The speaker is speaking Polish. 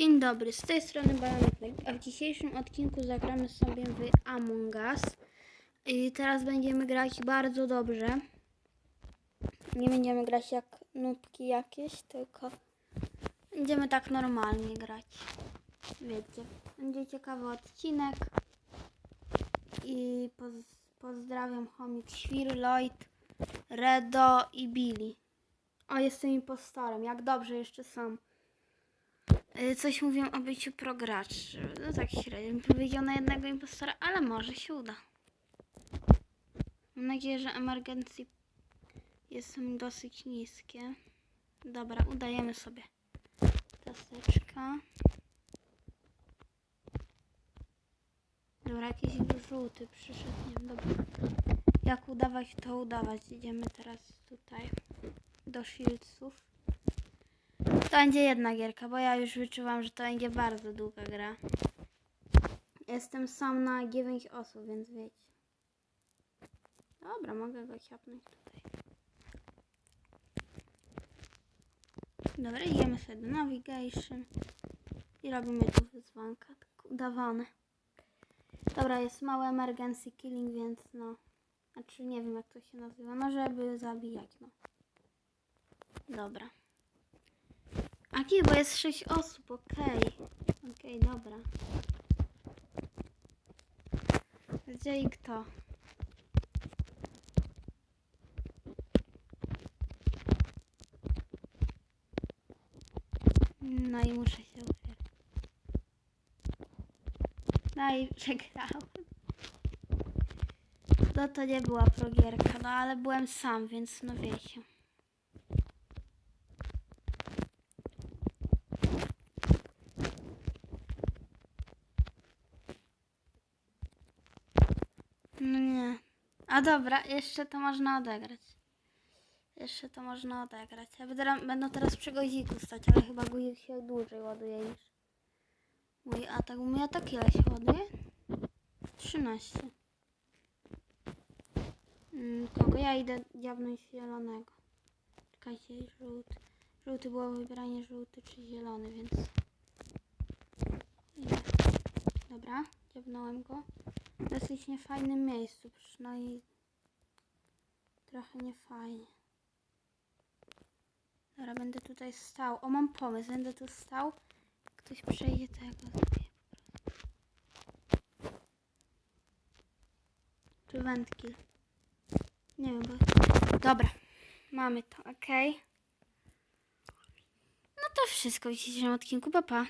Dzień dobry, z tej strony Balanek, a w dzisiejszym odcinku zagramy sobie w Among Us. I teraz będziemy grać bardzo dobrze. Nie będziemy grać jak nubki jakieś, tylko będziemy tak normalnie grać. Wiecie, będzie ciekawy odcinek. I poz pozdrawiam chomik Świr, Lloyd, Redo i Billy. A jestem impostorem, jak dobrze jeszcze sam. Y, Coś mówią o byciu progracz. No tak średnio powiedział na jednego impostora, ale może się uda. Mam nadzieję, że emergencji są dosyć niskie. Dobra, udajemy sobie. Taseczka. Dobra, jakiś żółty przyszedł. Nie wiem, dobra. Jak udawać, to udawać. Idziemy teraz tutaj do shieldsów. To będzie jedna gierka, bo ja już wyczuwam, że to będzie bardzo długa gra. Jestem sam na 9 osób, więc wiecie. Dobra, mogę go ciapnąć tutaj. Dobra, idziemy sobie do navigation. I robimy tu wyzwanka, udawane. Dobra, jest mały emergency killing, więc no. Znaczy nie wiem jak to się nazywa. No żeby zabijać, no. Dobra. Aki, bo jest 6 osób, okej. Okej, dobra. Gdzie i kto? No i muszę się upierać. No i przegrałem. No to nie była progierka, no ale byłem sam, więc no wiecie. No nie. A dobra, jeszcze to można odegrać. Jeszcze to można odegrać. Ja będę, będę teraz przy guziku stać, ale chyba guzik się dłużej ładuje niż mój atak. Mój atak ile się ładuje? 13. Mm, kogo? Ja idę diabnąć zielonego. Czekajcie, żółty. Żółty było wybieranie żółty czy zielony, więc... Dobra, dziabnąłem go dosyć niefajnym miejscu, przynajmniej trochę niefajnie. Dobra, będę tutaj stał. O, mam pomysł, będę tu stał. Ktoś przejdzie, to ja go zabiję po prostu. Czy wędki? Nie wiem, bo... Dobra, mamy to, ok. No to wszystko w dzisiejszym odcinku, pa pa.